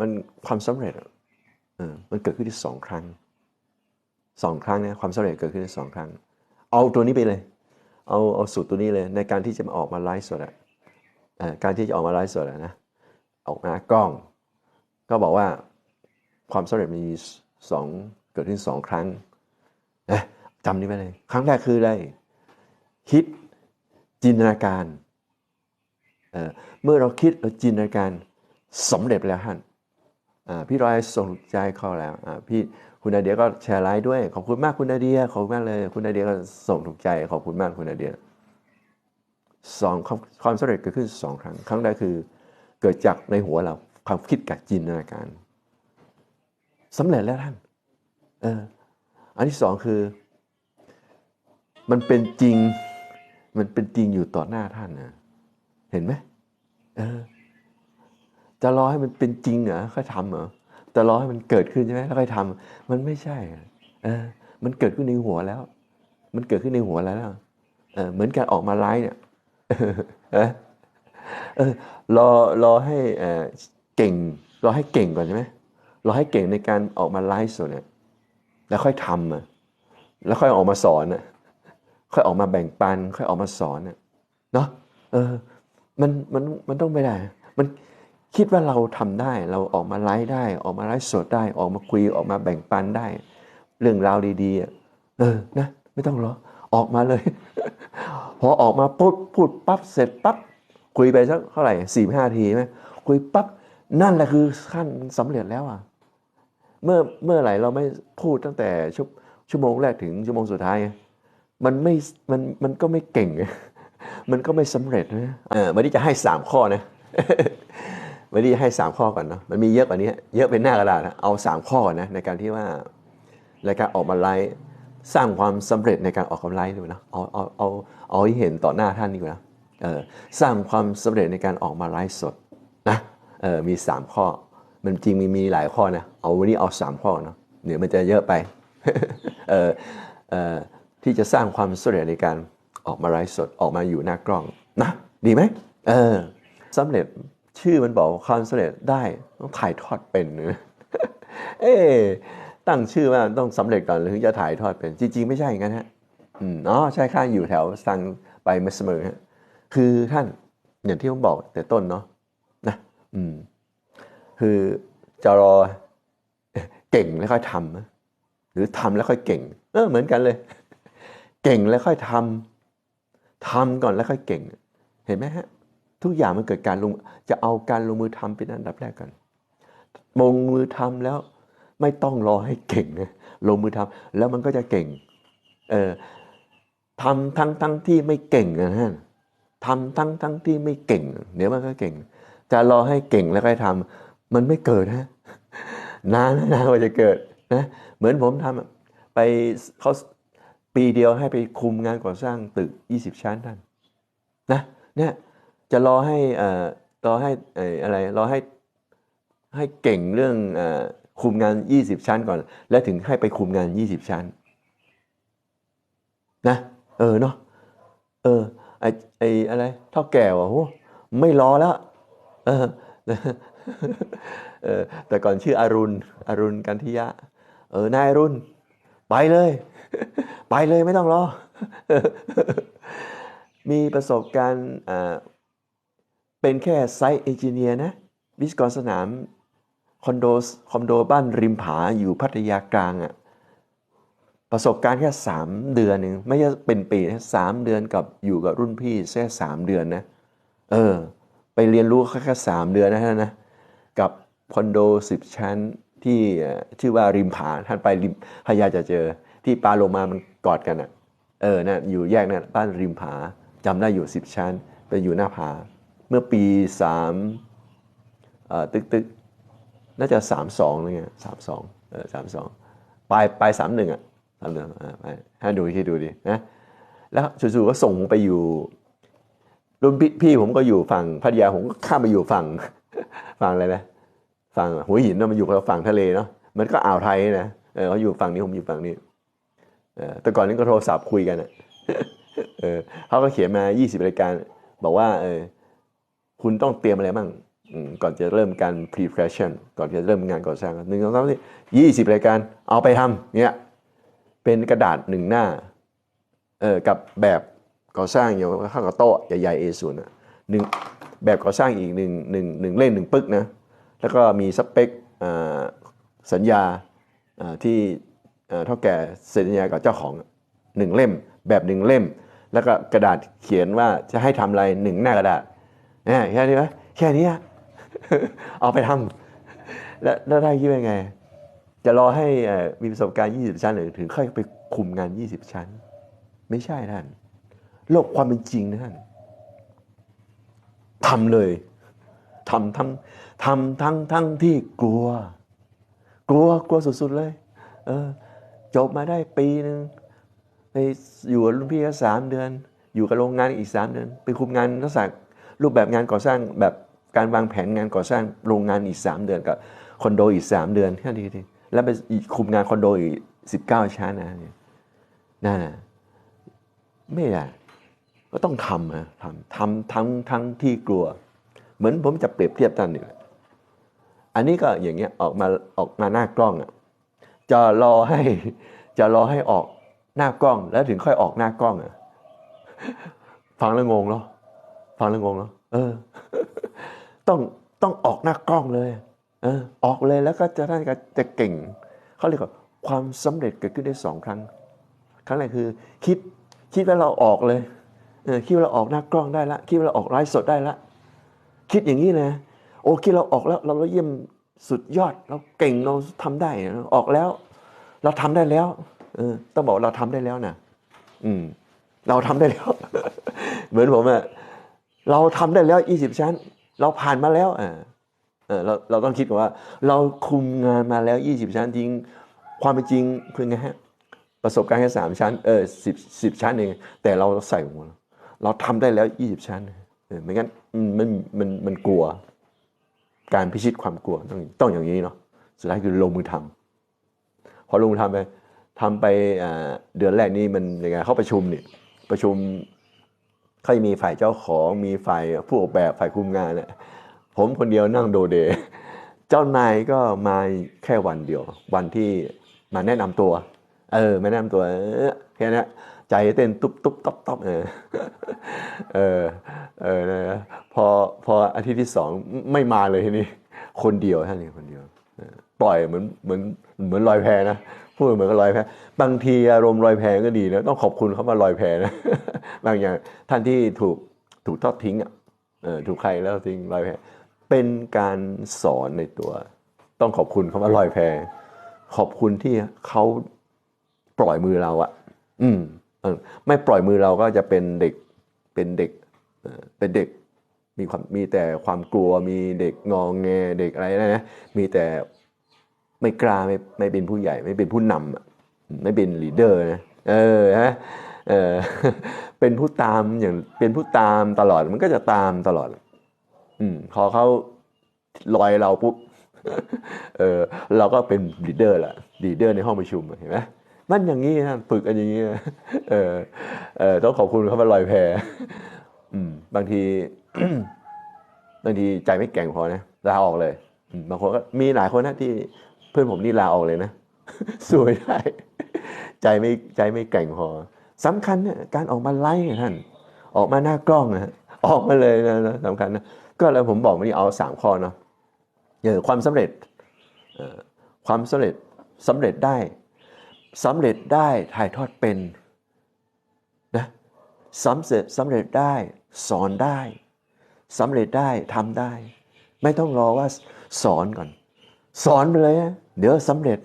มันความสำเร็จเออมันเกิดขึ้นที่สองครั้งสองครั้งเนี่ยความสำเร็จเกิดขึ้นที่สองครั้ง เอาตัวนี้ไปเลย เอาเอาสูตรตัวนี้เลย ในการที่จะมาออกมาไลฟ์สดอะเอ่อการที่จะออกมาไลฟ์สดอะนะออกมากล้อง ก็บอกว่าความสำเร็จมีสองเกิดขึ้นสองครั้งนะจำนี้ไปเลย ครั้งแรกคืออะไรคิดจินตนาการเเมื่อเราคิดเราจินตนาการ สำเร็จแล้วท่านพี่รอยส่งใจเข้าแล้วพี่คุณนาเดียก็แชร์ไลฟ์ด้วย ขอบคุณมากคุณนาเดียขอบคุณมากเลย คุณนาเดียก็ส่งถูกใจ ขอบคุณมากคุณนาเดียสองความสำเร็จเกิดขึ้นสองครั้ง ครั้งแรกคือเกิดจากในหัวเราความคิดกับจินตนาการสำเร็จแล้วท่านเอออันที่สองคือ มันเป็นจริง มันเป็นจริงอยู่ต่อหน้าท่านนะเห็นไหมเออ จะรอให้มันเป็นจริงเหรอค่อยทำเหรอจะรอให้มันเกิดขึ้นใช่ไหมแล้วค่อยทำมันไม่ใช่อะเออมันเกิดขึ้นในหัวแล้ว มันเกิดขึ้นในหัวแล้วเออเหมือนการออกมาไลฟ์เนี่ยเออรอรอให้เออเก่งรอให้เก่งก่อนใช่ไหมรอให้เก่งในการออกมาไลฟ์สดเนี่ยแล้วค่อยทำอะแล้วค่อยออกมาสอนอะค่อยออกมาแบ่งปัน ค่อยออกมาสอนอะเนาะเออมันมันมันต้องไม่ได้ มัน คิดว่าเราทำได้เราออกมาไลฟ์ได้ออกมาไลฟ์สดได้ออกมาคุยออกมาแบ่งปันได้ เรื่องราวดีๆเออนะไม่ต้องรอออกมาเลย พอออกมาพูดพูดปั๊บเสร็จปั๊บคุยไปสักเท่าไหร่สี่ห้าทีไหมคุยปั๊บนั่นแหละคือขั้นสำเร็จแล้วอะเมื่อเมื่อไหร่เราไม่พูดตั้งแต่ชั่วชั่วโมงแรกถึงชั่วโมงสุดท้ายมันไม่มันมันก็ไม่เก่ง มันก็ไม่สำเร็จนะเออวันนี้จะให้สามข้อนะ วันนี้ให้สามข้อก่อนเนาะมันมีเยอะกว่านี้เยอะเป็นหน้ากระดาษนะเอาสามข้อก่อนนะในการที่ว่าในการออกมาไลฟ์สร้างความสำเร็จในการออกกำไลฟ์ด้วยนะเอาเอาเอาเอาให้เห็นต่อหน้าท่านดีกว่านะเออสร้างความสำเร็จในการออกมาไลฟ์สดนะเออมีสามข้อ มันจริงมีมีหลายข้อนะเอาวันนี้เอาสามข้อเนาะเดี๋ยวมันจะเยอะไปเออเออที่จะสร้างความสำเร็จในการออกมาไลฟ์สดออกมาอยู่หน้ากล้องนะดีไหมเออสำเร็จ ชื่อมันบอกความสำเร็จได้ต้องถ่ายทอดเป็นเนอะเอ๊ตั้งชื่อว่าต้องสำเร็จก่อนถึงจะถ่ายทอดเป็น จริง ๆ ไม่ใช่อย่างนั้นฮะอืมอ๋อใช่ข้าอยู่แถวสังไปมาเสมอฮะคือท่านอย่างที่ผมบอกแต่ต้นเนาะนะอืมคือจะรอเก่งแล้วค่อยทำหรือทำแล้วค่อยเก่ง เออเหมือนกันเลย เก่งแล้วค่อยทำทำก่อนแล้วค่อยเก่ง เห็นไหมฮะ ทุกอย่างมันเกิดการลงจะเอาการลงมือทำเป็นอันดับแรกกันลงมือทำแล้วไม่ต้องรอให้เก่งนะลงมือทำแล้วมันก็จะเก่งเออทำทั้งทั้งที่ไม่เก่งนะฮะทำทั้งทั้งที่ไม่เก่ง เดี๋ยวมันก็เก่ง จะรอให้เก่งแล้วค่อยทำมันไม่เกิดฮะนานนานกว่าจะเกิดนะเหมือนผมทำไปเขาปีเดียวให้ไปคุมงานก่อสร้างตึก 20 ชั้นท่านนะเนี่ย จะรอให้อ่อรอให้อะไรรอให้ให้เก่งเรื่องอคุมงาน 20 ชั้นก่อน แล้วถึงให้ไปคุมงาน 20 ชั้น นะ เออเนาะเออไอไออะไรเท่าแก่ว่ะโหไม่รอแล้วเออเออแต่ก่อนชื่ออรุณอรุณกันทิยะ เออนายอรุณไปเลย ไปเลยไม่ต้องรอ มีประสบการณ์อ เป็นแค่ไซต์เอนจิเนียร์นะวิศวกรสนามคอนโดคอนโดบ้านริมผาอยู่พัทยากลางอะ่ะประสบการณ์แค่ 3 เดือนหนึ่งไม่ใช่เป็นปีนะสามเดือนกับอยู่กับรุ่นพี่แค่สามเดือนนะเออ ไปเรียนรู้แค่แค่สามเดือนนะท่านนะกับคอนโดสิบชั้นที่เอ่อชื่อว่าริมผาท่านไปริมพยายาจะเจอ ที่ปลาโลมามันกอดกันอะเออนะอยู่แยกนะบ้านริมผาจำได้อยู่สิบชั้นไปอยู่หน้าผา มื่อปีสามเอ่อตึกตึกน่าจะสามสองอะไรเงี้ยสามสองเออสามสองปลายปลายสามหนึ่งอะสามหนึ่งอ่าไปให้ดูที่ดูดินะแล้วจู่ๆก็ส่งผมไปอยู่รุ่นพี่ผมก็อยู่ฝั่งพัทยาผมก็ข้ามไปอยู่ฝั่งฝั่งอะไรนะฝั่งหัวหินเนอะมันอยู่ฝั่งทะเลเนาะมันก็อ่าวไทยนะเออเขาอยู่ฝั่งนี้ผมอยู่ฝั่งนี้เออแต่ก่อนนี้ก็โทรศัพท์คุยกันอะเออเขาก็เขียนมา 20รายการ บอกว่าเออ คุณต้องเตรียมอะไรบ้างก่อนจะเริ่มการ preparation ก่อนจะเริ่มงานก่อสร้างหนึ่งสองสามสี่ยี่สิบรายการเอาไปทำเนี่ยเป็นกระดาษหนึ่งหน้าเออกับแบบก่อสร้างอย่างข้างกับโต๊ะใหญ่ๆ A0 อะหนึ่งแบบก่อสร้างอีกหนึ่งหนึ่งหนึ่งเล่มหนึ่งปึกนะแล้วก็มีสเปคอ่าสัญญาอ่าที่อ่อเท่าแก่เซ็นสัญญากับเจ้าของหนึ่งเล่ม แบบหนึ่งเล่ม แล้วก็กระดาษเขียนว่าจะให้ทำอะไรหนึ่งหน้ากระดาษ เนี่ยแค่นี้ไหมแค่นี้อะเอาไปทำแล้วแล้วได้คิดว่าไง จะรอให้มีประสบการณ์ 20 ชั้นหรือถึงค่อยไปคุมงาน 20 ชั้น ไม่ใช่ท่าน โลกความเป็นจริงนะท่านทำเลยทำทั้งทำทั้งทั้งที่กลัว กลัวกลัวสุดๆเลย เออ จบมาได้ปีหนึ่งไปอยู่กับรุ่นพี่ก็สามเดือน อยู่กับโรงงานอีกสามเดือน ไปคุมงานลักษณะ รูปแบบงานก่อสร้างแบบการวางแผนงานก่อสร้างโรงงานอีกสามเดือนกับคอนโดอีกสามเดือนแค่นี้ทีแล้วไปคุมงานคอนโดอีกสิบเก้าชั้นนะนั่นนะไม่ได้ก็ต้องทำนะทำทำทั้งทั้งที่กลัว เหมือนผมจะเปรียบเทียบท่านนี่แหละอันนี้ก็อย่างเงี้ยออกมาออกมาหน้ากล้องอะจะรอให้จะรอให้ออกหน้ากล้องแล้วถึงค่อยออกหน้ากล้องอะฟังแล้วงงเนาะ ฟังแล้วงงเนาะเออ ต้องต้องออกหน้ากล้องเลย เออ ออกเลยแล้วก็จะท่านก็จะเก่ง เขาเรียกว่าความสำเร็จเกิดขึ้นได้สองครั้ง ครั้งแรกคือ คิดคิดว่าเราออกเลยเออคิดว่าเราออกหน้ากล้องได้ละคิดว่าเราออกไลฟ์สดได้ละคิดอย่างนี้นะโอ้คิดเราออกแล้ว เราเยี่ยมสุดยอด เราเก่งเราทำได้ออกแล้ว เราทำได้แล้ว เออ ต้องบอกเราทำได้แล้วนะอืม เราทำได้แล้ว เหมือนผมอะ เราทำได้แล้วยี่สิบชั้น เราผ่านมาแล้วอ่าเออเราเราต้องคิดว่า เราคุมงานมาแล้วยี่สิบชั้นจริง ความเป็นจริงคือไงฮะประสบการณ์แค่สามชั้นเออสิบสิบชั้นเองแต่เราใส่หัวเราทำได้แล้วยี่สิบชั้นเออไม่งั้นมันมันมันกลัว การพิชิตความกลัวต้องต้องอย่างนี้เนาะสุดท้ายคือลงมือทำพอลงมือทำไปทำไปเดือนแรกนี่มันยังไงเข้าประชุมเนี่ยประชุม เขาจะมีฝ่ายเจ้าของมีฝ่ายผู้ออกแบบฝ่ายคุมงานเนี่ยผมคนเดียวนั่งโดเด เจ้านายก็มาแค่วันเดียว วันที่มาแนะนำตัว เออมาแนะนำตัวแค่นั้ใจเต้นตุ๊บตุ๊บต๊อบต๊บเออเออเออนะพอพออาทิตย์ที่สองไม่มาเลยทีนี้คนเดียวท่านนี้คนเดียว ปล่อยเหมือนเหมือนเหมือนลอยแพนะพูดเหมือนกับลอยแพบางทีอารมณ์ลอยแพก็ดีนะต้องขอบคุณเขามาลอยแพนะบางอย่างท่านที่ถูกถูกทอดทิ้งอะเอถูกใครแล้วทิ้งลอยแพเป็นการสอนในตัว ต้องขอบคุณเขามาลอยแพขอบคุณที่เขาปล่อยมือเราอะอืมเออไม่ปล่อยมือเราก็จะเป็นเด็กเป็นเด็กเออเป็นเด็กมีความมีแต่ความกลัวมีเด็กงองแงเด็กอะไรนะมีแต่ ไม่กล้าไม่ไม่เป็นผู้ใหญ่ไม่เป็นผู้นำอะไม่เป็นลีดเดอร์นะเออฮะเออเป็นผู้ตามอย่างเป็นผู้ตามตลอดมันก็จะตามตลอด อืมพอเขาลอยเราปุ๊บเออเราก็เป็นลีดเดอร์ละลีดเดอร์ในห้องประชุมเห็นไหมมันอย่างนี้นะฝึกกันอย่างนี้นะเออเออต้องขอบคุณเขามาลอยแพอืม บางทีบางทีใจไม่แก่งพอนะลาออกเลยบางคนก็มีหลายคนนะที่ เพื่อนผมนี่ลาออกเลยนะ สวยได้ ใจไม่ใจไม่แกร่งพอสำคัญเนี่ยการออกมาไลฟ์ท่าน ออกมาหน้ากล้องนะออกมาเลยนะสำคัญนะก็แล้วผมบอกวันนี้เอาสามข้อเนาะเออความสำเร็จความสำเร็จสำเร็จได้สำเร็จได้ถ่ายทอดเป็นนะสำเร็จสำเร็จได้สอนได้สำเร็จได้ทำได้ ไม่ต้องรอว่าสอนก่อน สอนไปเลยนะ เดี๋ยวสำเร็จ